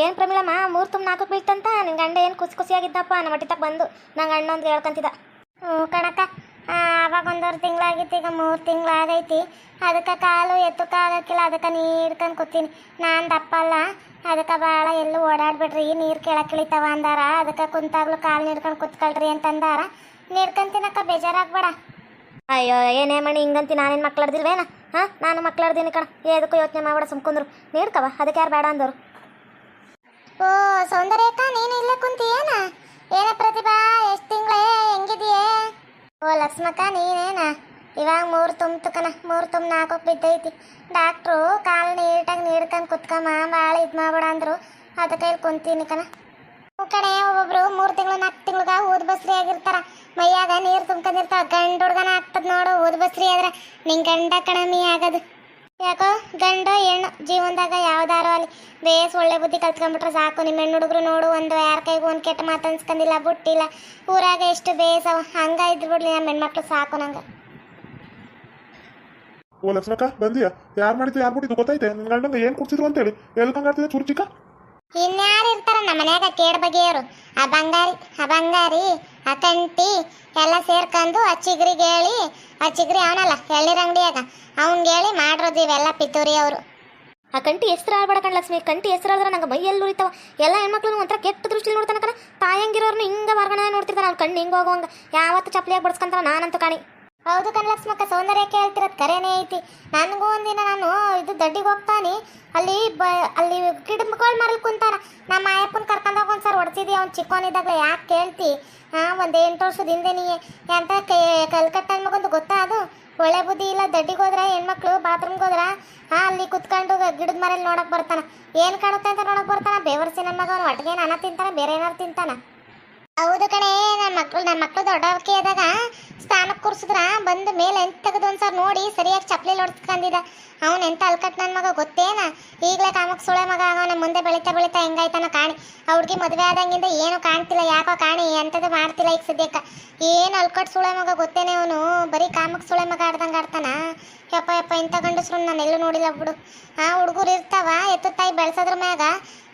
ಏನು ಪ್ರಮಿಳಮ್ಮ ಮೂರು ತುಂಬ ನಾಲ್ಕು ಬೀಳ್ತಂತ? ನಿನ್ನ ಗಂಡ ಏನು ಖುಷಿ ಖುಷಿಯಾಗಿದ್ದಪ್ಪ ನಮ್ಮ ಮಟ್ಟಿತಕ್ಕ ಬಂದು ನಂಗೆ ಅಣ್ಣ ಅಂತ ಹೇಳ್ಕೊಂತಿದ್ದ ಹ್ಞೂ ಕಣಕ್ಕ. ಆವಾಗ ಅವಾಗ ಒಂದೂವರೆ ತಿಂಗಳಾಗಿತ್ತು ಈಗ ಮೂರು ತಿಂಗಳಾಗೈತಿ. ಅದಕ್ಕೆ ಕಾಲು ಎತ್ತಕ್ಕಾಗಕ್ಕಿಲ್ಲ ಅದಕ್ಕೆ ನೀಡ್ಕೊಂಡು ಕೂತೀನಿ ನಾನು ದಪ್ಪ ಅಲ್ಲ ಅದಕ್ಕೆ ಭಾಳ ಎಲ್ಲೂ ಓಡಾಡ್ಬಿಡ್ರಿ ನೀರು ಕೆಳಕ್ಕೆ ಇಳಿತಾವ ಅಂದಾರ. ಅದಕ್ಕೆ ಕುಂತಾಗ್ಲೂ ಕಾಲು ನೀಡ್ಕೊಂಡು ಕೂತ್ಕೊಳ್ರಿ ಅಂತಂದಾರ. ನೀಡ್ಕೊಂತಿನಕ್ಕ ಬೇಜಾರಾಗ್ಬೇಡ. ಅಯ್ಯೋ ಏನೇ ಮಣಿ ಹಿಂಗಂತಿ ನಾನೇನು ಮಕ್ಳಾಡ್ದಿಲ್ವೇನ? ಹಾಂ ನಾನು ಮಕ್ಳಾಡ್ದೀನಿ ಕಣ. ಏದಕ್ಕೂ ಯೋಚನೆ ಮಾಡ್ಬೇಡ ಸುಮ್ಕೊಂಡ್ರು ನೀಡ್ಕವ ಅದಕ್ಕೆ ಯಾರು ಬೇಡ ಅಂದರು? ಓ, ಸೌಂದರ್ಯಕ್ಕ, ನೀನು ಇಲ್ಲೇ ಕುಂತಿಯೇನ? ಏನ ಪ್ರತಿಭಾ, ಎಷ್ಟು ತಿಂಗಳೇ, ಹೆಂಗಿದೆಯೇ? ಓ, ಲಕ್ಷ್ಮಕ್ಕ, ನೀನೇನ? ಇವಾಗ ಮೂರು ತುಂಬ್ತು ತುಕನ ಮೂರು ತುಂಬ ನಾಲ್ಕಕ್ಕೆ ಬಿದ್ದೈತಿ. ಡಾಕ್ಟ್ರು ಕಾಲು ನೀಟಾಗಿ ನೀಡ್ಕೊಂಡು ಕುತ್ಕಮ್ಮ ಭಾಳ ಇದು ಮಾಡ್ಬೇಡ ಅಂದರು. ಅದಕ್ಕೆ ಇಲ್ಲಿ ಕುಂತೀನಿ ಕಣ. ಕಡೆ ಒಬ್ಬೊಬ್ರು ಮೂರು ತಿಂಗಳು ನಾಲ್ಕು ತಿಂಗ್ಳಿಗ ಊದ್ ಬಸ್ರಿ ಆಗಿರ್ತಾರ. ಮೈಯಾಗ ನೀರು ತುಂಬ್ಕೊಂಡಿರ್ತಾವ ಗಂಡು ಹುಡ್ಗನ ಆಗ್ತದ ನೋಡು, ಊದ್ ಬಸ್ರಿ ಆದ್ರೆ ನಿಂಗೆ ಗಂಡ ಕಣಮಿ ಆಗದು. ಯಾಕೋ ಗಂಡ ಹೆಣ್ಣು ಜೀವನದಾಗ ಯಾವ್ದಾರು ಅಲ್ಲಿ ಬೇಸ್ ಒಳ್ಳೆ ಬುದ್ಧಿ ಕಲ್ತ್ಕೊಂಡ್ಬಿಟ್ರೆ ಸಾಕು. ನಿಮ್ಮ ಹೆಣ್ಣು ಹುಡುಗರು ನೋಡು ಒಂದು ಯಾರ ಕೈಗೂ ಒಂದು ಕೆಟ್ಟ ಮಾತು ಅನ್ಸ್ಕೊಂಡಿಲ್ಲ ಬುಟ್ಟಿಲ್ಲ ಊರಾಗ ಎಷ್ಟು ಬೇಸವ ಹಂಗ ಇದ್ರು ಬಿಡ್ಲಿ ನಮ್ಮ ಹೆಣ್ಮಕ್ಳು ಸಾಕು ನಂಗೆ. ಓ ಲಕ್ಷ್ಮಕ್ಕ ಬಂದಿಯಾ? ಯಾರು ಮಾಡಿದ್ರು ಯಾರು ಬಿಟ್ಟಿದ್ದು ಗೊತ್ತೈತೆ ನಿನ್ನ ಗಂಡಂಗೆ ಏನು ಕುಡ್ಸಿದ್ರು ಅಂತೇಳಿ. ಎಲ್ಲಿ ಕಂಗಾಡ್ತಿದ್ದೆ ಚೂರು ಚಿಕ್ಕ? ಇನ್ಯಾರು ಇರ್ತಾರ ನಮ್ಮ ಮನ್ಯಾಗ ಕೇಡ್ ಬಗೆಯವರು? ಆ ಬಂಗಾರಿ ಆ ಬಂಗಾರಿ ಆ ಕಂಟಿ ಎಲ್ಲ ಸೇರ್ಕೊಂಡು ಆ ಹೇಳಿ, ಆ ಚಿಗ್ರಿ ಅವನಲ್ಲ, ಎಳ್ನೀರ್ ಅಂಗಡಿಯಾಗ. ಅವ್ನ್ಗೆ ಹೇಳಿ ಮಾಡಿರೋದು ಇವೆಲ್ಲ ಪಿತೂರಿ ಅವರು. ಆ ಕಂಟಿ ಹೆಸ್ರು ಆಡ್ಬೇಡ ಕಣ ಲಕ್ಷ್ಮಿ, ಕಂಟಿ ಹೆಸ್ರು ಆದ್ರೆ ನಂಗೆ ಮೈಯಲ್ಲಿ ಉರಿತಾವ. ಎಲ್ಲ ಹೆಣ್ಮಕ್ಳು ಒಂಥರ ಕೆಟ್ಟ ದೃಷ್ಟಿಲಿ ನೋಡ್ತಾನೆ ಕಣ. ತಾಯಂಗಿರೋರ್ನ ಹಿಂಗೆ ಹೊರಗಡೆ ನೋಡ್ತಿರ್ತಾರೆ ಅವ್ನ ಕಣ್ಣು ಹಿಂಗೆ ಹೋಗುವಂಗ. ಯಾವತ್ತು ಚಪ್ಪಲಿಯಾಗಿ ಬಡ್ಸ್ಕೊಂತಾರ ನಾನಂತೂ ಕಾಣಿ. ಹೌದು ಕನಲಕ್ಷ್ಮಕ್ಕ, ಸೌಂದರ್ಯ ಕೇಳ್ತಿರೋದು ಕರೆನೇ ಐತಿ. ನನಗೂ ಒಂದಿನ ನಾನು ಇದು ದಡ್ಡಿಗೆ ಹೋಗ್ತಾನೆ. ಅಲ್ಲಿ ಬ, ಅಲ್ಲಿ ಗಿಡದ ಮರಳು ಮರಲ್ ಕುಂತಾರ ನಮ್ಮ ಆಯಪ್ಪನ ಕರ್ಕೊಂಡೋಗಿ ಸರ್ ಹೊಡ್ಸಿದಿ, ಅವ್ನು ಚಿಕ್ಕವನಿದ್ದಾಗಲೇ ಯಾಕೆ ಕೇಳ್ತಿ? ಹಾಂ, ಒಂದು ಎಂಟು ವರ್ಷದ ಹಿಂದೆ ನೀ, ಎಂತ ಕಲ್ಕಟ್ಟ ಮಗೊಂದು ಗೊತ್ತಾ ಅದು? ಒಳ್ಳೆ ಬುದ್ಧಿ ಇಲ್ಲ, ದಡ್ಡಿಗೆ ಹೋದ್ರೆ, ಹೆಣ್ಮಕ್ಳು ಬಾತ್ರೂಮ್ಗೆ ಹೋದ್ರೆ, ಹಾಂ, ಅಲ್ಲಿ ಕುತ್ಕೊಂಡು ಗಿಡದ ಮರಲ್ಲಿ ನೋಡಕ್ಕೆ ಬರ್ತಾನ. ಏನು ಕಾಣುತ್ತೆ ಅಂತ ನೋಡಕ್ಕೆ ಬರ್ತಾನ? ಬೇವರ್ಸಿ ನನ್ನ ಮಗ ಅವ್ನು ಒಟ್ಟಿಗೆ ಅನ್ನ ತಿಂತಾನೆ, ಬೇರೆ ಏನಾರು ತಿಂತಾನ? ಹೌದು ಕಣೆ ನನ್ನ ಮಕ್ಕಳು ನನ್ನ ಮಕ್ಕಳು ದೊಡ್ಡವಕ್ಕೆ ಆದಾಗ ಸ್ಥಾನಕ್ಕೆ ಕೂರಿಸಿದ್ರ, ಬಂದು ಮೇಲೆ ಎಂತ ತೆಗೆದು ಒಂದ್ಸಲ ನೋಡಿ ಸರಿಯಾಗಿ ಚಪ್ಪಲಿ ಹೊಡ್ಸ್ಕೊಂಡಿದ್ದ ಅವನು ಎಂತ ಅಲ್ಕಟ್ ನನ್ನ ಮಗ ಗೊತ್ತೇನ? ಈಗಲೇ ಕಾಮಕ್ ಸುಳೆ ಮಗ ಅವನ ಮುಂದೆ ಬೆಳಿತಾ ಬೆಳಿತಾ ಹೆಂಗಾಯ್ತಾನ ಕಾಣಿ. ಆ ಹುಡುಗಿ ಮದುವೆ ಆದಂಗಿಂದ ಏನು ಕಾಣ್ತಿಲ್ಲ, ಯಾಕೋ ಕಾಣಿ ಎಂಥದ್ದು ಮಾಡ್ತಿಲ್ಲ ಈಗ ಸದ್ಯಕ್ಕೆ. ಏನು ಅಲ್ಕಟ್ ಸುಳೆ ಮಗ ಗೊತ್ತೇನೆ ಅವನು? ಬರೀ ಕಾಮಕ್ ಸುಳೆ ಮಗ ಆಡ್ದಂಗೆ ಆಡ್ತಾನ? ಯಪ್ಪ ಯಪ್ಪ, ಇಂಥ ಗಂಡಸ್ರು ನಾನು ಎಲ್ಲೂ ನೋಡಿಲ್ಲ ಬಿಡು. ಆ ಹುಡುಗರು ಇರ್ತಾವ ಎತ್ತು ತಾಯಿ ಬೆಳ್ಸೋದ್ರ ಮ್ಯಾಗ,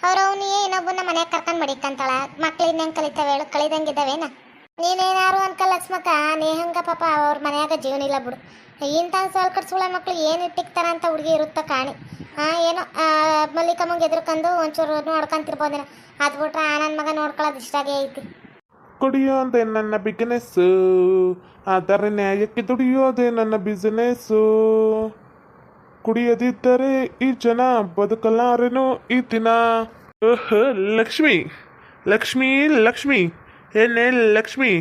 ಅವ್ರು ಅವನಿಗೆ ಇನ್ನೊಬ್ಬನ ಮನೆಗೆ ಕರ್ಕೊಂಡು ಮಡಿಕಂತಾಳ ಮಕ್ಳು ಇನ್ನೇನು ಕಲಿತಾವೆ ಹೇಳು ಕಲಿದಂಗಿದ್ದಾವೇನ ನೀನೇನಾರು ಅನ್ಕ ಲಕ್ಷ್ಮಕ್ಕ ನೇಹಂಗ ಪಾಪ ಅವ್ರ ಮನ್ಯಾಗ ಜೀವನ ಇಲ್ಲ ಬಿಡು. ಇಂಥ ಸ್ವಲ್ಪ ಕಟ್ಸುಗಳ ಮಕ್ಳು ಏನು ಇಟ್ಟಿಕ್ತಾರ ಅಂತ ಹುಡುಗಿ ಇರುತ್ತ ಕಾಣಿ. ಹಾಂ ಏನೋ ಮಲ್ಲಿಕಮ್ಮಂಗೆ ಎದ್ರಕಂದು ಒಂಚೂರು ನೋಡ್ಕೊಂತಿರ್ಬೋದೇನ ಅದು ಬಿಟ್ರೆ ಆ ನನ್ನ ಮಗ ನೋಡ್ಕೊಳ್ಳೋದು ಇಷ್ಟಾಗೆ ಐತಿ. ಕುಡಿಯೋದೆ ನನ್ನ ಬಿಗ್ನೆಸ್ ಅದರ ನ್ಯಾಯಕ್ಕೆ ದುಡಿಯೋದೆ ನನ್ನ ಬಿಸಿನೆಸ್ಸು ಕುಡಿಯದಿದ್ದರೆ ಈ ಜನ ಬದುಕಲಾರೆನು ಈ ದಿನ. ಓಹ್, ಲಕ್ಷ್ಮಿ ಲಕ್ಷ್ಮಿ ಲಕ್ಷ್ಮಿ. ಏನೇ ಲಕ್ಷ್ಮಿ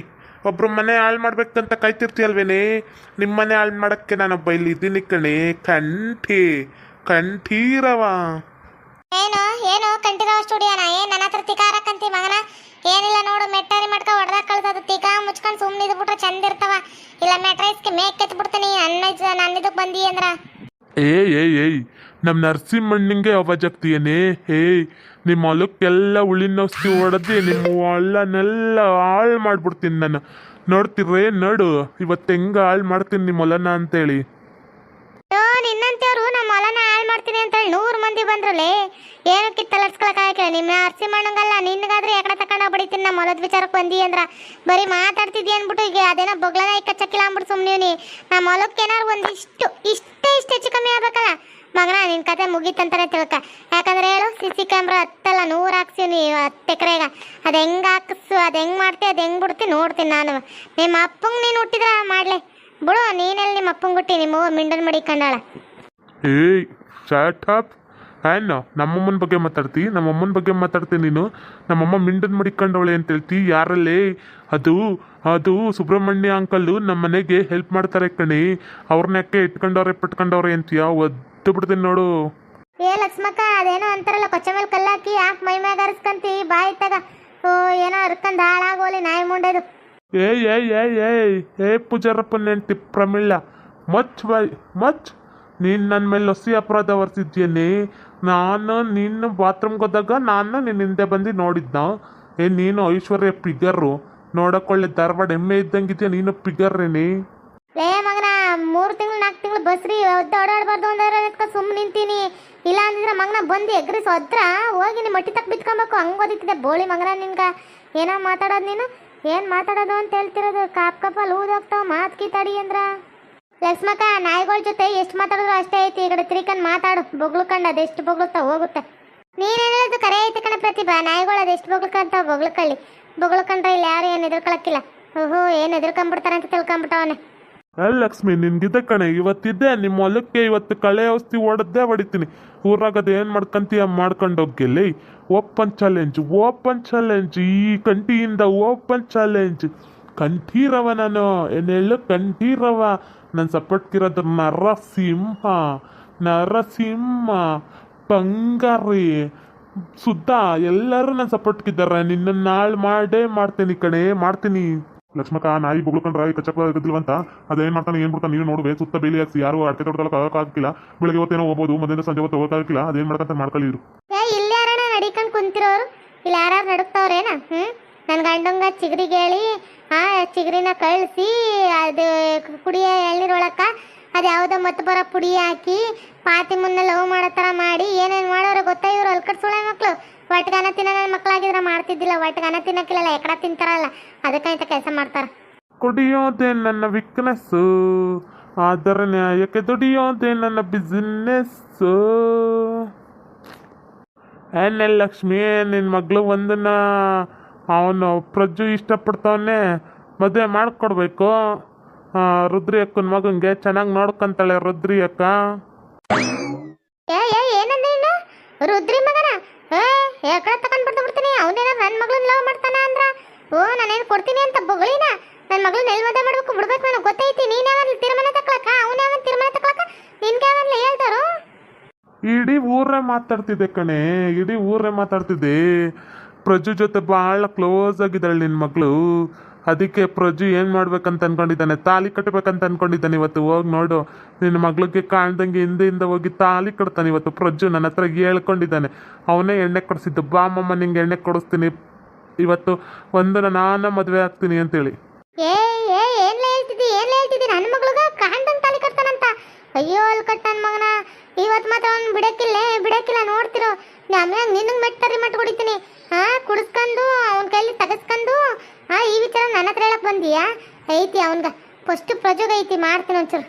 ಒಬ್ರು ಮನೆ ಹಾಳು ಮಾಡ್ಬೇಕಂತ ಕಾಯ್ತಿರ್ತೀಯಲ್ವೇನೆ? ನಿಮ್ಮ ಮನೆ ಹಾಳು ಮಾಡೋಕ್ಕೆ ನಾನೊಬ್ಬ ಇಲ್ಲಿ ಇದ್ದೀನಿ ಕಣೆ. ಕಂಠಿ ಕಂಠೀರವ. ಏನು ಏನು ಕಂಠೀರವ ಸ್ಟುಡಿಯೋನ? ಏನು ನನ್ನ ಹತ್ರ ತಿಕಾರಕ್ಕಂತಿ ಮಗನ? ಏನಿಲ್ಲ ನೋಡು ಮೆಟ್ಟಾರಿ ಮಾಡ್ಕ ಹೊಡೆದಾಗ ಕಳ್ಸೋದು ತಿಕಾ ಮುಚ್ಕೊಂಡು ಸುಮ್ಮನೆ ಇದ್ಬಿಟ್ರೆ ಚಂದ ಇರ್ತಾವ. ಇಲ್ಲ ಮೆಟ್ರೈಸ್ಗೆ ಮೇಕ್ ಎತ್ಬಿಡ್ತೀನಿ. ನನ್ನ ನನ್ನಿದಕ್ಕೆ ಬಂದಿ ಅಂದ್ರ. ಏಯ್ ಏಯ್ ಏಯ್. ನಮ್ಮ ನರಸಿಂಹಣ್ಣಂಗೆ ಅವಾಜಾಗ್ತೀಯನೇ ಹೇ ನಿಮ್ಮ ಹೊಲಕ್ಕೆಲ್ಲ ಉಳಿನ ಔಷಧಿ ಹೊಡೆದು ನಿಮ್ಮ ಹೊಲನೆಲ್ಲ ಹಾಳು ಮಾಡ್ಬಿಡ್ತೀನಿ ನಾನು. ನೋಡ್ತಿರ್ರೇ, ನೋಡು, ಇವತ್ತು ಹೆಂಗೆ ಹಾಳು ಮಾಡ್ತೀನಿ ನಿಮ್ಮ ಹೊಲನ ಅಂತೇಳಿ. ನಿನ್ನಂತವ್ರು ನಮ್ಮ ಹೊಲನ ಹಾಳು ಮಾಡ್ತೀನಿ ಅಂತ ಹೇಳಿ ನೂರು ಮಂದಿ ಬಂದ್ರಲ್ಲೇ? ಏನಕ್ಕೆ ತಲರ್ಸ್ಕೊಳಕಾಗಿಲ್ಲ ನಿಮ್ಮ ಮಣ್ಣಂಗಲ್ಲ ನಿನ್ಗಾದ್ರೆ ಎಕಡೆ ತಗೊಂಡೋಗಿ ಬಡಿತೀನಿ ನಮ್ಮ ಹೊಲದ ವಿಚಾರಕ್ಕೆ ಬಂದಿ ಅಂದ್ರ. ಬರೀ ಮಾತಾಡ್ತಿದ್ದಿ ಅಂದ್ಬಿಟ್ಟು ಈಗ ಅದೇನೋ ಬೊಗ್ಲನ ಕಚ್ಚಕ್ಕಿಲ್ಲ ಅಂದ್ಬಿಟ್ಟು ಸುಮ್ಮನೆ ನಮ್ಮ ಹೊಲಕ್ಕೆ ಏನಾರು ಒಂದಿಷ್ಟು, ಇಷ್ಟೇ, ಇಷ್ಟು ಹೆಚ್ಚು ಕಮ್ಮಿ ಆಗ್ಬೇಕಲ್ಲ? ಮಗನ, ನಿನ್ ಕತೆ ಮುಗೀತಂತಾನೆ ತಿಳ್ಕ. ಯಾಕಂದ್ರೆ ಹೇಳು ಸಿ ಸಿ ಕ್ಯಾಮ್ರಾ ಹತ್ತಲ್ಲ, ನೂರು ಹಾಕ್ಸೀನಿ ಹತ್ತು ಎಕರೆಗ. ಅದು ಹೆಂಗೆ ಹಾಕಿಸು, ಅದು ಹೆಂಗೆ ಮಾಡ್ತಿ, ಅದು ಹೆಂಗ್ ಬಿಡ್ತಿ ನೋಡ್ತೀನಿ ನಾನು. ನಿಮ್ಮ ಅಪ್ಪಂಗೆ ನೀನು ಹುಟ್ಟಿದ್ರ, ಮಾಡ್ಲೆ. ಬಿಡು ನೀನೆಲ್ಲಿ ನಿಮ್ಮ ಅಪ್ಪಂಗೆ ಹುಟ್ಟಿ ನಿಮ್ಮ ಮಿಂಡನ್ ಮಡಿಕೊಂಡಾಳ ಏಯ್ ಅಪ್ ಏನು ನಮ್ಮಮ್ಮನ ಬಗ್ಗೆ ಮಾತಾಡ್ತಿ? ನಮ್ಮಮ್ಮನ ಬಗ್ಗೆ ಮಾತಾಡ್ತೀನಿ ನೀನು? ನಮ್ಮಮ್ಮ ಮಿಂಡನ್ ಮಡಿಕೊಂಡವಳೆ ಅಂತ ಹೇಳ್ತಿ? ಯಾರಲ್ಲಿ? ಅದು ಅದು ಸುಬ್ರಹ್ಮಣ್ಯ ಅಂಕಲ್ಲು ನಮ್ಮ ಮನೆಗೆ ಹೆಲ್ಪ್ ಮಾಡ್ತಾರೆ ಕಣಿ. ಅವ್ರನ್ನ ಯಾಕೆ ಇಟ್ಕೊಂಡವ್ರೆ, ಪಟ್ಕೊಂಡವ್ರೆ ಅಂತೀಯ? ಒದ್ದು ಬಿಡ್ತೀನಿ ನೋಡು. ಏ ಲಕ್ಷ್ಮಕ್ಕ ಅದೇನೋ ಅಂತಾರಲ್ಲ ಕೊಚ್ಚಮೇಲೆ ಕಲ್ಲಾಕಿ ಯಾಕೆ ಮೈ ಮ್ಯಾಗ ಅರ್ಸ್ಕಂತಿ ಬಾಯಿ ತಗ ಓ ಏನೋ ಅರ್ಕಂದ್ ಹಾಳಾಗೋಲಿ ನಾಯಿ ಮುಂಡೆದು. ಏಯ್ ಏಯ್ ಏಯ್ ಏಯ್ ಏ ಪೂಜಾರಪ್ಪ ನೆಂಟಿ ಪ್ರಮಿಳ ಮಚ್ ಬಾಯ್ ಮಚ್. ನೀನು ನನ್ನ ಮೇಲೆ ಹೊಸಿ ಅಪರಾಧ ಹೊರಿಸಿದ್ಯೇನೆ ನಾನು ನಿನ್ನ ಬಾತ್ರೂಮ್ಗೆ ಹೋದಾಗ ನಾನು ನಿನ್ನ ಹಿಂದೆ ಬಂದು ನೋಡಿದ್ನ. ಏ ನೀನು ಐಶ್ವರ್ಯ ಪಿಗರು. ನೋಡಕ್ಕೊಳ್ಳೆ ಧಾರವಾಡ ಎಮ್ಮೆ ಇದ್ದಂಗಿದ್ಯಾ ನೀನು ಪಿಗರ್ರೇನೆ ಬಸ್ರಿ ಒದ್ದು ಓಡಾಡ್ಬಾರ್ದು ಅಂದ್ರೆ ಸುಮ್ಮನೆ ನಿಂತೀನಿ. ಇಲ್ಲ ಅಂದಿದ್ರೆ ಮಗನ ಬಂದು ಎಗ್ರಿ ಸೊದ್ರ ಹೋಗಿ ನಿಮ್ಮ ಮಟ್ಟಿ ತಕ್ಕ ಬಿತ್ಕೊಬೇಕು. ಹಂಗೆ ಓದಿತ್ತಿದೆ ಬೋಳಿ ಮಗನ ನಿನ್ಗ. ಏನೋ ಮಾತಾಡೋದು ನೀನು? ಏನು ಮಾತಾಡೋದು ಅಂತ ಹೇಳ್ತಿರೋದು? ಕಾಪ್ ಕಪ್ಪಲ್ಲಿ ಹೋಗ್ತಾವ, ಮಾತು ಕೀತಾಡಿ ಅಂದ್ರ. ಲಕ್ಷ್ಮಕ್ಕ, ನಾಯಿಗಳ ಜೊತೆ ಎಷ್ಟು ಮಾತಾಡಿದ್ರು ಅಷ್ಟೇ ಐತಿ. ಈ ಕಡೆ ತಿರ್ಕಂಡ್ ಮಾತಾಡು. ಬೊಗ್ಳುಕಂಡು ಅದೆಷ್ಟು ಬೊಗ್ಳುತ್ತಾ ಹೋಗುತ್ತೆ. ನೀನ್ ಹೇಳೋದು? ಕರೆ ಐತಿ ಕಣ ಪ್ರತಿಭಾ. ನಾಯಿಗಳು ಅದೆಷ್ಟು ಬೊಗ್ಳುಕಂತಾವ ಬೊಗ್ಳುಕಳ್ಳಿ ಬೊಗ್ಳುಕಂಡ್ರೆ ಇಲ್ಲಿ ಯಾರು ಏನು ಎದುರ್ಕೊಳಕ್ಕಿಲ್ಲ. ಓಹೋ, ಏನು ಅಂತ ತಿಳ್ಕೊಂಬಿಟ್ಟವನೆ. ಅಲ್ಲ ಲಕ್ಷ್ಮಿ ನಿನ್ಗಿದೆ ಕಣೆ, ಇವತ್ತಿದ್ದೆ, ನಿಮ್ಮ ಹೊಲಕ್ಕೆ ಇವತ್ತು ಕಳೆ ಔಷಧಿ ಹೊಡೆದೇ ಹೊಡಿತೀನಿ. ಊರಾಗ ಅದು ಏನು ಮಾಡ್ಕೊಂತೀಯ? ಮಾಡ್ಕೊಂಡು ಹೋಗಿಲ್ಲಿ ಓಪನ್ ಚಾಲೆಂಜ್ ಓಪನ್ ಚಾಲೆಂಜ್, ಈ ಕಂಠಿಯಿಂದ ಓಪನ್ ಚಾಲೆಂಜ್. ಕಂಠೀರವ ನಾನು, ಏನು ಹೇಳು? ಕಂಠೀರವ. ನನ್ನ ಸಪೋರ್ಟ್ಗಿರೋದು ನರಸಿಂಹ ನರಸಿಂಹ ಪಂಗಾರಿ ಸುದ್ದ ಎಲ್ಲರೂ ನನ್ನ ಸಪೋರ್ಟ್ಗಿದ್ದಾರೆ ನಿನ್ನ ನಾಳೆ ಮಾಡೇ ಮಾಡ್ತೀನಿ ಕಣೆ, ಮಾಡ್ತೀನಿ. ಲಕ್ಷ್ಮಕ್ಕ ನಾಯಿ ಬೊಗ್ಳ್ಕೊಂಡ್ರ ಈ ಕಚ್ಚಪ್ಪ ಗದ್ದಿಲ್ವಂತ ಅದೇನ್ ಮಾಡ್ತಾನೆ, ಏನ್ ಬಿಡ್ತಾನೆ ನೀವು ನೋಡುವೆ, ಸುತ್ತ ಬೇಲಿ ಹಾಕ್ಸಿ, ಯಾರು ಅಡಕೆ ತೋಟದಲ್ಲಿ ಆಗಕ್ಕಿಲ್ಲ ಬೆಳಗ್ಗೆ ಹೊತ್ತೇನೋ ಹೋಗ್ಬೋದು, ಮಧ್ಯಾಹ್ನ ಸಂಜೆ ಹೊತ್ತು ಹೋಗಕ್ಕಾಗಿಲ್ಲ ಅದೇನ್ ಮಾಡ್ಕಂತ ಮಾಡ್ಕೊಳ್ಳಿ ಇರು ಏ, ಇಲ್ಲಿ ಯಾರಣ್ಣ ನಡಿಕೊಂಡು ಕುಂತಿರೋರು? ಇಲ್ಲ ಯಾರು ನಡುಕ್ತಾವ್ರೇನ? ಹ್ಞೂ ನನ್ನ ಗಂಡಂಗ ಚಿಗ್ರಿಗೆ ಹೇಳಿ, ಆ ಚಿಗರಿನ ಕಳಿಸಿ, ಅದು ಕುಡಿಯ ಎಳ್ನೀರೊಳಕ ಅದು ಯಾವುದೋ ಮತ್ತೆ ಬರೋ ಪುಡಿ ಹಾಕಿ, ಪಾತಿ ಮುನ್ನ ಲವ್ ಮಾಡೋ ಥರ ಮಾಡಿ, ಏನೇನು ಮಾಡೋರು ಗೊತ್ತಾ ಇವರು ಅಲ್ಕಟ್ ಸುಳೆ ಮಕ್ಕಳು ಒಟ್ಗನ ತಿನ್ನ ನನ್ನ ಮಕ್ಕಳಾಗಿದ್ರೆ ಮಾಡ್ತಿದ್ದಿಲ್ಲ. ಒಟ್ಗನ ತಿನ್ನಕ್ಕಿಲ್ಲ ಎಕಡ ತಿಂತಾರಲ್ಲ ಅದಕ್ಕೆ ಇಂಥ ಕೆಲಸ ಮಾಡ್ತಾರೆ. ಕುಡಿಯೋದೇ ನನ್ನ ವೀಕ್ನೆಸ್ಸು ಆದರೆ ನ್ಯಾಯಕ್ಕೆ ದುಡಿಯೋದೇ ನನ್ನ ಬಿಸ್ನೆಸ್ ಏನೇ ಲಕ್ಷ್ಮಿ ನಿನ್ನ ಮಗಳು ಒಂದನ್ನ ಅವನು ಪ್ರಜ್ಜು ಇಷ್ಟಪಡ್ತಾವನೆ ಮದುವೆ ಮಾಡಿಕೊಡ್ಬೇಕು. ರುದ್ರಿ ಅಕ್ಕನ ಮಗಂಗೆ ಚೆನ್ನಾಗಿ ನೋಡ್ಕೊಂತಾಳೆ ರುದ್ರಿ ಅಕ್ಕ ರುದ್ರಿ ಮಗನ ತಕೊಂಡ್ ಬಿಡ್ತು ಬಿಡ್ತೀನಿ. ಅವನೇನ ನನ್ನ ಮಗಳನ್ನ ಲವ್ ಮಾಡ್ತಾನ ಅಂದ್ರ? ಓ, ನಾನೇನು ಕೊಡ್ತೀನಿ ಅಂತ ಬೊಗಳಿನ? ನನ್ನ ಮಗಳನ್ನ ಎಲ್ಲಿ ಮದುವೆ ಮಾಡ್ಬೇಕು ಬಿಡ್ಬೇಕು ನನಗೆ ಗೊತ್ತೈತಿ. ನೀನ್ ಯಾವನ್ ತೀರ್ಮಾನ ತಕ್ಲಕ ಅವನ ಯಾವನ್ ತೀರ್ಮಾನ ತಕ್ಲಕ ನಿನ್ಗೆ ಯಾವನ್ಲ ಹೇಳ್ತಾರೋ ಇಡೀ ಊರೇ ಮಾತಾಡ್ತಿದ್ದೆ ಕಣೆ. ಇಡೀ ಊರೇ ಮಾತಾಡ್ತಿದ್ದೆ. ಪ್ರಜು ಜೊತೆ ಬಹಳ ಕ್ಲೋಸ್ ಆಗಿದ್ದಾಳೆ ನಿನ್ ಮಗಳು. ಅದಕ್ಕೆ ಪ್ರಜು ಏನು ಮಾಡ್ಬೇಕಂತ ಅನ್ಕೊಂಡಿದ್ದಾನೆ? ತಾಲಿ ಕಟ್ಟಬೇಕಂತ ಅನ್ಕೊಂಡಿದ್ದಾನೆ ಇವತ್ತು. ಹೋಗಿ ನೋಡು. ನಿನ್ನ ಮಗಳಿಗೆ ಕಾಣ್ದಂಗೆ ಹಿಂದೆಯಿಂದ ಹೋಗಿ ತಾಲಿ ಕಟ್ತಾನೆ ಇವತ್ತು. ಪ್ರಜು ನನ್ನ ಹತ್ರ ಹೇಳ್ಕೊಂಡಿದ್ದಾನೆ. ಅವನೇ ಎಣ್ಣೆ ಕೊಡಿಸಿದ್ದು. ಬಾ ಮಮ್ಮ ನಿಂಗೆ ಎಣ್ಣೆ ಕೊಡಿಸ್ತೀನಿ. ಇವತ್ತು ಒಂದು ನಾನು ಮದುವೆ ಆಗ್ತೀನಿ ಅಂತೇಳಿ. ಅಯ್ಯೋ, ಅಲ್ಲಿ ಕಟ್ಟಾನ ಮಗನ. ಇವತ್ತು ಮಾತ್ರ ಅವ್ನು ಬಿಡಕ್ಕಿಲ್ಲ? ಬಿಡಕ್ಕಿಲ್ಲ, ನೋಡ್ತಿರೋ. ಆಮೇಲೆ ನಿನ್ನ ಮೆಟ್ಟರಿ ಮೆಟ್ ಕುಡಿತೀನಿ ಹಾ ಕುಡಿಸ್ಕೊಂಡು, ಅವನ ಕೈಲಿ ತಗಸ್ಕೊಂಡು ಹಾ ಈ ವಿಚಾರ ನನ್ನ ಹತ್ರ ಹೇಳಕ್ ಬಂದೀಯಾ? ಐತಿ ಅವನ್ಗ ಫಸ್ಟ್ ಪ್ರಜೋಗ ಐತಿ ಮಾಡ್ತೀನಿ ಒಂಚೂರು.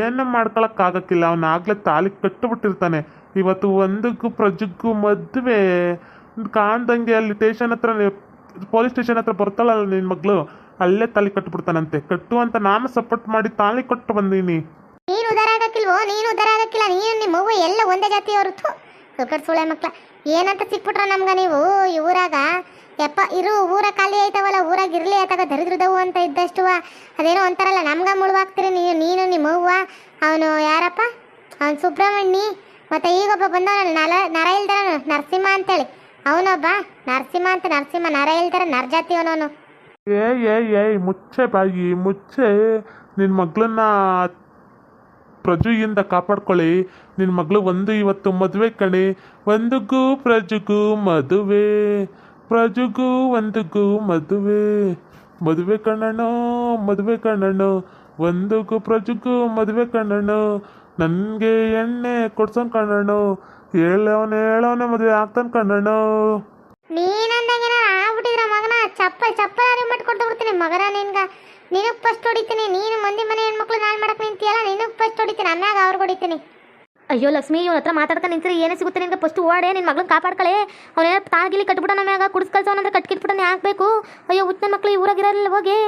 ಏನು ಮಾಡ್ಕೊಳಕ್ಕಾಗಕ್ಕಿಲ್ಲ ಅವನ ಆಗ್ಲೇ ತಾಲಿ ಕಟ್ಟಿಬಿಟ್ಟಿರ್ತಾನೆ ಇವತ್ತು ಒಂದಕ್ಕೂ ಪ್ರಜಕ್ಕೂ ಮದುವೆ. ಕಾಣ್ದಂಗೆ ಅಲ್ಲಿ ಸ್ಟೇಷನ್ ಹತ್ರ ಪೊಲೀಸ್ ಸ್ಟೇಷನ್ ಹತ್ರ ಬರ್ತಾಳಲ್ಲ ನಿನ್ನ ಮಗಳು? ಅಲ್ಲೇ ತಾಲಿ ಕಟ್ಟಿಬಿಡ್ತಾನಂತೆ ಕಟ್ಟು ಅಂತ ನಾನು ಸಪೋರ್ಟ್ ಮಾಡಿ ತಾಲಿ ಕೊಟ್ಟು ಬಂದೀನಿ. ನೀನು ಉದಾರ ಆಗಕ್ಕಿಲ್ವೋ? ನೀನು ಉದಾರ ಆಗಕ್ಕಿಲ್ಲ. ನೀನು ನಿಮ್ಮ ಅವ್ವ ಎಲ್ಲ ಒಂದೇ ಜಾತಿಯವರು ಸುಕಟ್ ಸುಳೆ ಮಕ್ಳ ಏನಂತ ಸಿಕ್ಬಿಟ್ರ ನಮ್ಗ ನೀವು ಇವರಾಗ ಯಪ್ಪ, ಇರು, ಊರ ಖಾಲಿ ಐತವಲ್ಲ ಊರಾಗ ಇರ್ಲಿ, ಆತಾಗ ದರಿದ್ರದವು ಅಂತ ಇದ್ದಷ್ಟು ಅದೇನೋ ಅಂತಾರಲ್ಲ, ನಮ್ಗೆ ಮುಳುವಾಗ್ತೀರಿ ನೀನು ನೀನು ನಿಮ್ಮ ಅವ್ವ. ಅವನು ಯಾರಪ್ಪ? ಅವನು ಸುಬ್ರಹ್ಮಣ್ಯ. ಮತ್ತೆ ಈಗೊಬ್ಬ ಬಂದವನಲ್ಲ ನರ ನರ ಇಲ್ದರ ನರಸಿಂಹ ಅಂತೇಳಿ. ಅವನೊಬ್ಬ, ನರಸಿಂಹ ಅಂತ, ನರಸಿಂಹ ನರ ಇಲ್ದರ ನರಜಾತಿ ಅವನವನು. ಏ ಏ ಏಯ್ ಮುಚ್ಚೆ ಬಾಯಿ, ಮುಚ್ಚೆ. ನಿನ್ನ ಮಗಳನ್ನ ಪ್ರಜುಯಿಂದ ಕಾಪಾಡ್ಕೊಳ್ಳಿ. ನಿನ್ನ ಮಗಳು ಒಂದು ಇವತ್ತು ಮದುವೆ ಕಣಿ. ಒಂದುಗೂ ಪ್ರಜುಗೂ ಮದುವೆ. ಪ್ರಜುಗೂ ಒಂದುಗೂ ಮದುವೆ. ಮದುವೆ ಕಣ್ಣಣ್ಣು ಮದುವೆ ಕಣ್ಣಣ್ಣು ಒಂದುಗೂ ಪ್ರಜುಗೂ, ಮದುವೆ ಕಣ್ಣಣ್ಣು ನನಗೆ ಎಣ್ಣೆ ಕೊಡ್ಸೋನ್ ಕಣ್ಣಣ್ಣು ಹೇಳವನೇ ಹೇಳವನೇ ಮದುವೆ ಆಗ್ತಾನೆ ಕಣ್ಣಣ್ಣು ನೀನಂದಂಗೆನ ಆಗ್ಬಿಟ್ಟಿದ್ರ ಮಗನ. ಚಪ್ಪಲ್ ಚಪ್ಪಲ್ ಮಟ್ ಮಟ್ಕೊಟ್ಟು ಬಿಡ್ತೀನಿ ಮಗನ ನಿನ್ಗ. ನಿನಗ್ ಫಸ್ಟ್ ಹೊಡಿತೀನಿ. ನೀನು ಮಂದಿ ಮನೆ ಹೆಣ್ಮಕ್ಳು ನಾನು ಮಾಡಕ್ ನಿಂತಿಯಲ್ಲ, ನಿನಗ್ ಫಸ್ಟ್ ಹೊಡಿತೀನಿ. ಆಮ್ಯಾಗ ಅವ್ರಿಗೆ ಹೊಡಿತೀನಿ. ಅಯ್ಯೋ ಲಕ್ಷ್ಮಿ, ಇವನ ಹತ್ರ ಮಾತಾಡ್ಕೊಂಡು ನಿಂತ್ರಿ ಏನೇ ಸಿಗುತ್ತೆ ನಿನ್ಗೆ? ಫಸ್ಟ್ ಓಡೆ ನಿನ್ನ ಮಗಳನ್ನ ಕಾಪಾಡ್ಕಳೆ. ಅವನೇನ ತಾಗಿಲಿ ಕಟ್ಬಿಡ ನಮ್ಯಾಗ ಕುಡಿಸ್ ಕಳ್ಸೋನಂದ್ರೆ ಕಟ್ಕಿಟ್ಬಿಟ್ಟು ಹಾಕ್ಬೇಕು ಅಯ್ಯೋ ಹುಟ್ಟಿನ ಮಕ್ಕಳು ಈ ಹೋಗಿ.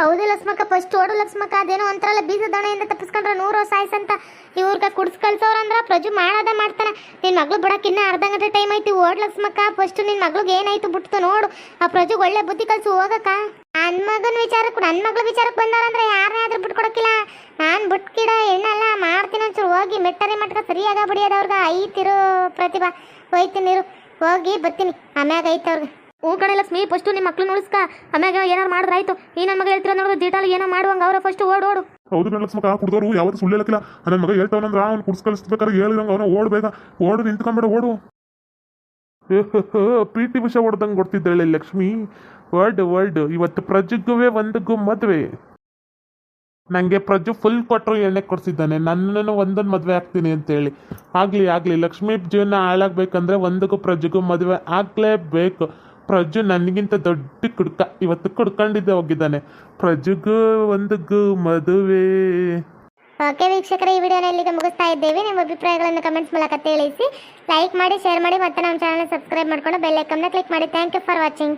ಹೌದೇ ಲಕ್ಷ್ಮಕ್ಕ ಫಸ್ಟ್ ಓಡು ಲಕ್ಷ್ಮಕ್ಕ, ಅದೇನೋ ಅಂತಾರಲ್ಲ ಬೀಜ ದೊಣೆಯಿಂದ ತಪ್ಪಿಸ್ಕೊಂಡ್ರೆ ನೂರು ವರ್ಷ ಆಯ್ಸಂತ ಇವ್ರಿಗೆ ಕುಡ್ಸ್ ಕಳ್ಸೋರಂದ್ರ ಪ್ರಜು ಮಾಡೋದ ಮಾಡ್ತಾನೆ. ನಿನ್ ಮಗ್ಳು ಬಿಡಕ್ ಇನ್ನ ಅರ್ಧ ಗಂಟೆ ಟೈಮ್ ಐತಿ, ಓಡ್ ಲಕ್ಷ್ಮಕ್ಕ. ಫಸ್ಟ್ ನಿನ್ ಮಗ್ಳಿಗೆ ಏನಾಯ್ತು ಬಿಡ್ತು ನೋಡು. ಆ ಪ್ರಜುಗೆ ಒಳ್ಳೆ ಬುದ್ಧಿ ಕಲ್ಸು ಹೋಗಕ್ಕ. ನನ್ ಮಗನ ವಿಚಾರಕ್ಕೆ ನನ್ನ ಮಗ್ಳ ವಿಚಾರಕ್ಕೆ ಬಂದವ್ರಂದ್ರೆ ಆದ್ರೂ ಬಿಟ್ಕೊಡಕ್ಕಿಲ್ಲ. ನಾನು ಬಿಟ್ಕಿಡ ಏನಲ್ಲ ಒಂಚೂರು ಹೋಗಿ ಮೆಟ್ಟರಿ ಮಟ್ಕ ಸರಿಯಾಗ ಬಡಿಯೋದವ್ರಿಗೆ ಐತಿರು ಪ್ರತಿಭಾ. ಹೋಯ್ತೀನಿ ಇರು ಹೋಗಿ ಬರ್ತೀನಿ. ಆಮ್ಯಾಗ ಐತೆ ಅವ್ರಿಗೆ. ಹ್ಞೂ ಎಲ್ಲ ಲಕ್ಷ್ಮಿ ಫಸ್ಟು ನಿಮ್ಮ ಮಕ್ಳನ್ನ ಉಳಿಸ್ಕ ಆಮ್ಯಾಗ ಏನಾರು ಮಾಡಿದ್ರಾಯ್ತು ಈ ನನ್ನ ಮಗ ಹೇಳ್ತಿರೋ ನೋಡೋದು ಜೀಟಾಲ್ ಏನೋ ಮಾಡುವಂಗ ಅವ್ರ ಫಸ್ಟ್ ಓಡ್ ಓಡು. ಹೌದು ನನ್ನ ಲಕ್ಷ್ಮಕ ಕುಡ್ದೋರು ಯಾವತ್ತು ಸುಳ್ಳು ಹೇಳಕ್ಕಿಲ್ಲ. ನನ್ನ ಮಗ ಹೇಳ್ತಾವನಂದ್ರ ಅವ್ನು ಕುಡ್ಸ್ ಕಲಿಸ್ಬೇಕಾದ್ರೆ ಹೇಳಿದಂಗ ಅವನ ಓಡ್ ಬೇಗ. ಓಡು ನಿಂತ್ಕೊಂಬೇಡ ಓಡು. ಪಿ ಟಿ ವಿಷ ಹೊಡ್ದಂಗೆ ಕೊಡ್ತಿದ್ದಾಳೆ ಲಕ್ಷ್ಮಿ. Word word. ಇವತ್ತು ಪ್ರಜೆಗುವೆ ಒಂದಿಗೂ ಮದುವೆ. ನನಗೆ ಪ್ರಜು ಫುಲ್ ಕೊಟ್ಟರು ಎಣ್ಣೆ ಕೊಡಿಸಿದ್ದಾನೆ. ನನ್ನನ್ನು ಒಂದೊಂದು ಮದುವೆ ಆಗ್ತೀನಿ ಅಂತೇಳಿ. ಆಗಲಿ ಆಗಲಿ, ಲಕ್ಷ್ಮೀ ಜೀವನ ಹಾಳಾಗಬೇಕಂದ್ರೆ ಒಂದಕ್ಕೂ ಪ್ರಜುಗೂ ಮದುವೆ ಆಗಲೇಬೇಕು. ಪ್ರಜು ನನಗಿಂತ ದೊಡ್ಡ ಕುಡ್ಕ, ಇವತ್ತು ಕುಡ್ಕೊಂಡಿದ್ದೆ ಹೋಗಿದ್ದಾನೆ. ಪ್ರಜುಗೂ ಒಂದಕ್ಕೂ ಮದುವೆ. ಓಕೆ ವೀಕ್ಷಕರ, ಈ ವಿಡಿಯೋನ ಇಲ್ಲಿಗೆ ಮುಗಿಸ್ತಾ ಇದ್ದೇವೆ. ನಿಮ್ಮ ಅಭಿಪ್ರಾಯಗಳನ್ನು ಕಮೆಂಟ್ಸ್ ಮೂಲಕ ತಿಳಿಸಿ ಲೈಕ್ ಮಾಡಿ ಶೇರ್ ಮಾಡಿ, ಮತ್ತೆ ನಮ್ಮ ಚಾನಲ್ ಸಬ್ಸ್ಕ್ರೈಬ್ ಮಾಡ್ಕೊಂಡು ಬೆಲ್ ಐಕನ್ನ ಕ್ಲಿಕ್ ಮಾಡಿ. Thank you for watching